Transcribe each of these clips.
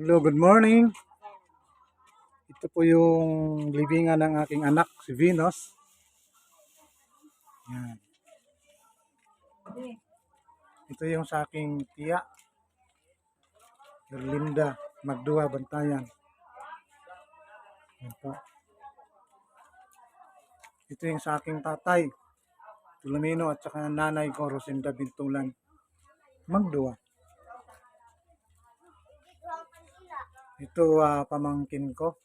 Hello, good morning. Ito po yung libingan ng aking anak, si Venus. Yan. Ito yung sa aking tiya, Erlinda Magdua Bantayan. Yan. Ito yung sa aking tatay, Tulumino at saka nanay ko, Rosinda Bintulan Magdua. Ito ah, pamangkin ko.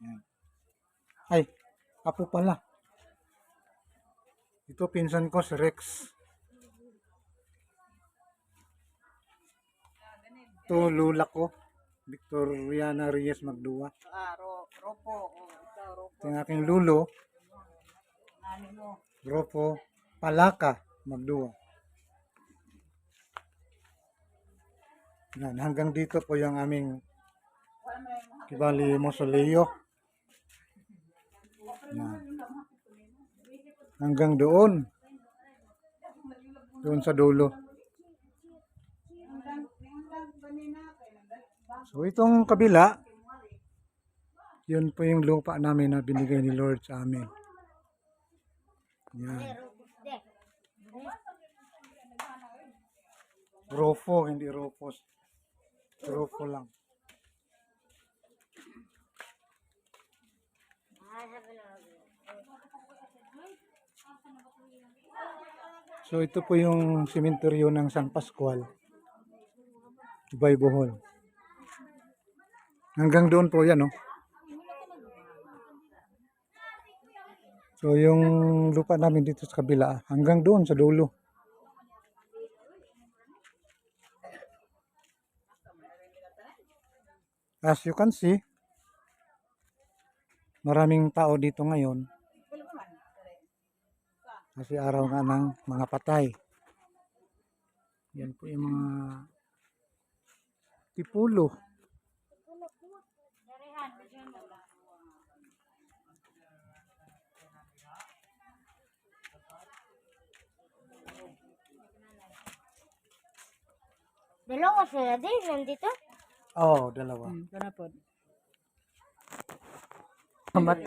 Yan. Ay, apo pala. Ito pinsan ko si Rex. Ito lula ko. Victoriana Reyes Magdua. Ah, ro, ropo. O, ikaw, ropo. Ito yung aking lulo. Ropo Palaka Magdua. Yan, hanggang dito po yung aming Kibali Mausoleo. Yan. Hanggang doon. Doon sa dulo. So itong kabila, yun po yung lupa namin na binigay ni Lord sa amin. Yan. Rofo, hindi Rofos. Rofo lang. So ito po yung sementeryo ng San Pascual. Dubai Bohol. Hanggang doon po yan, no? So yung lupa namin dito sa kabila, hanggang doon sa dulo. As you can see, maraming tao dito ngayon. Kasi araw nga ng mga patay. Yan po yung mga tipulo. Dalawa sila din nandito. Oo, oh, dalawa. Hmm, kana po.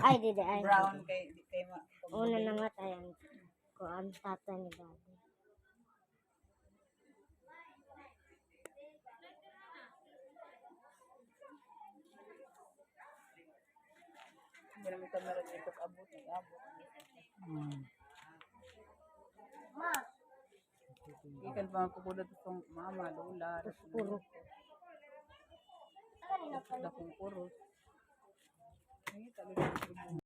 Ay, di di ay. Brown kay kay ma. Una namatayan ko ang tata ni daddy. Hindi naman kamera dito abot ng abot. Mm. Ikan pa magpupulot itong mama, lola, Puro. Tapos na kong puros. Ay, talaga.